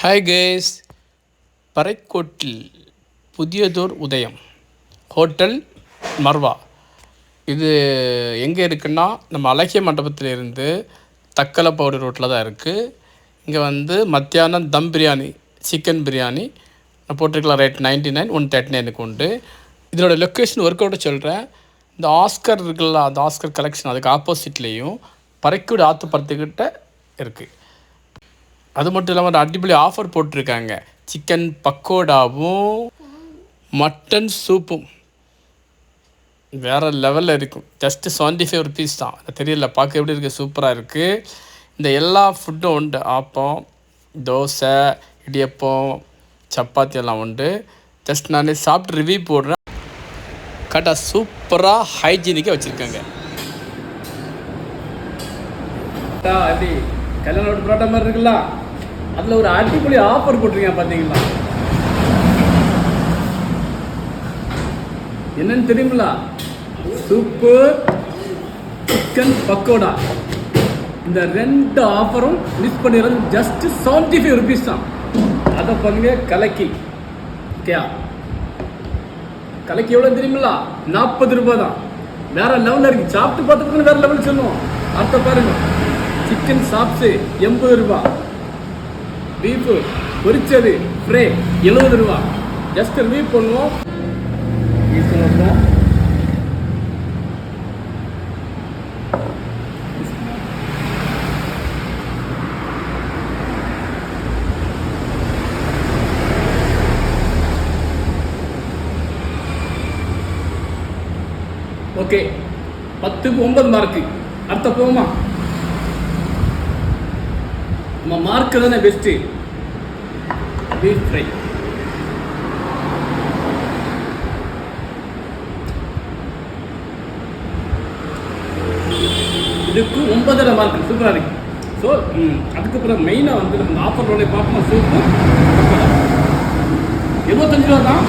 Hi guys பறைக்கோட்டில் புதியதோர் உதயம். ஹோட்டல் மர்வா. இது எங்கே இருக்குன்னா நம்ம அழகிய மண்டபத்தில் இருந்து தக்கலப்பவுடி ரோட்டில் தான் இருக்குது இங்கே வந்து மத்தியானம் தம் பிரியாணி சிக்கன் பிரியாணி. நான் போட்டிருக்கலாம் rate ninety nine one thirty நைனுக்கு உண்டு. இதனோட லொக்கேஷன் ஒர்க் அவுட்டை சொல்கிறேன் இந்த ஆஸ்கர் இருக்குல்ல அந்த ஆஸ்கர் கலெக்ஷன் அதுக்கு ஆப்போசிட்லேயும் பறைக்கூடு ஆற்றுப்பறத்துக்கிட்ட இருக்குது அது மட்டும் இல்லாமல் ஒரு அடிப்படை ஆஃபர் போட்டிருக்காங்க. சிக்கன் பக்கோடாவும் மட்டன் சூப்பும் வேறு லெவலில் இருக்கும். ஜஸ்ட்டு செவன்ட்டி ஃபைவ் ருபீஸ் தான் தெரியல பார்க்க எப்படி இருக்குது சூப்பராக இருக்குது இந்த எல்லா ஃபுட்டும் உண்டு. ஆப்பம் தோசை இடியப்பம் சப்பாத்தி எல்லாம் உண்டு. ஜஸ்ட் நான் சாப்பிட்டு ரிவ்யூ போடுறேன். கரெக்டாக சூப்பராக ஹைஜீனிக்காக வச்சுருக்காங்க. எப்படி கல்யாண நோட்டு புரோட்டா மாதிரி இருக்குல்ல? அதில் ஒரு அடிப்பொலி ஆஃபர் போட்டிருக்கேன் பார்த்தீங்களா என்னன்னு தெரியுங்களா சூப்பு சிக்கன் பக்கோடா இந்த ரெண்டு ஆஃபரும் மிஸ் பண்ணிடுறது ஜஸ்ட் செவன்ட்டி ஃபைவ் ருபீஸ் தான். அதை பண்ணுங்க கலக்கி. ஓகேயா கலக்கி எவ்வளோ தெரியுங்களா நாற்பது ரூபாய் தான். வேற லெவலில் இருக்கு. சாப்பிட்டு பார்த்துட்டு வேற லெவல் சொல்லுவோம். அடுத்த பாருங்க. சிக்கன் சாப்ஸு எண்பது ரூபா. பீஃபு பொரிச்சது ஃப்ரே எழுபது ரூபா. ஜஸ்ட் ரிவ்யூ பண்ணுவோம். ஓகே பத்துக்கு ஒன்பது மார்க்கு அடுத்த போமா? நம்ம மார்க்கு தானே பெஸ்ட்டு பீஃப் ஃப்ரை இதுக்கு ஒன்பதரை மார்க் சூப்பராக இருக்கு. ஸோ அதுக்கப்புறம் மெயினாக வந்து நம்ம ஆஃபரோட பார்க்கணும் சூப்பு இருபத்தஞ்சு ரூபா தான்.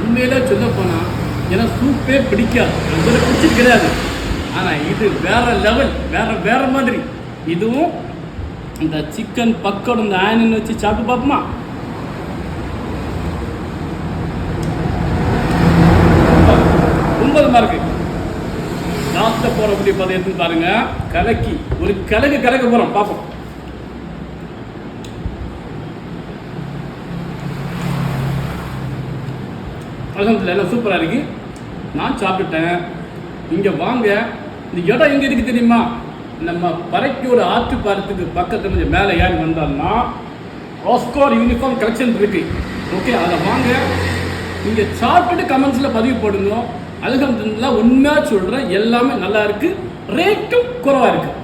உண்மையிலே சொல்ல போனால் எனக்கு சூப்பே பிடிக்காது. எனக்கு பிடிச்சி கிடையாது. ஆனால் இது வேற லெவல் வேற வேற மாதிரி. இதுவும் இந்த சிக்கன் பக்கோட இந்த ஆனியன் வச்சு சாப்பிட்டு பார்ப்போமா? ஒன்பது மார்க்கு லாஸ்ட்டை போகிறக்கூடிய பதம் எடுத்து பாருங்க. கலக்கி ஒரு கலக்கு கலக்க போகிறோம் பார்ப்போம். அலமதுல எல்லாம் சூப்பராக இருக்கு. நான் சாப்பிட்டுட்டேன். இங்கே வாங்க. இந்த இடம் எங்கே இருக்குது தெரியுமா? நம்ம பறைக்கூட ஆற்று பாலத்துக்கு பக்கத்தில் கொஞ்சம் மேலே ஏறி வந்தோம்னா ஆஸ்கார் யூனிஃபார்ம் கலெக்ஷன் இருக்கு. ஓகே அதை வாங்க. நீங்கள் சாப்பிட்டுட்டு கமெண்ட்ஸில் பதிவு போடுங்க அல்ஹம்துலில்லாஹ் உண்மையாக சொல்கிறேன் எல்லாமே நல்லா இருக்குது ரேட்டும் குறவாக இருக்குது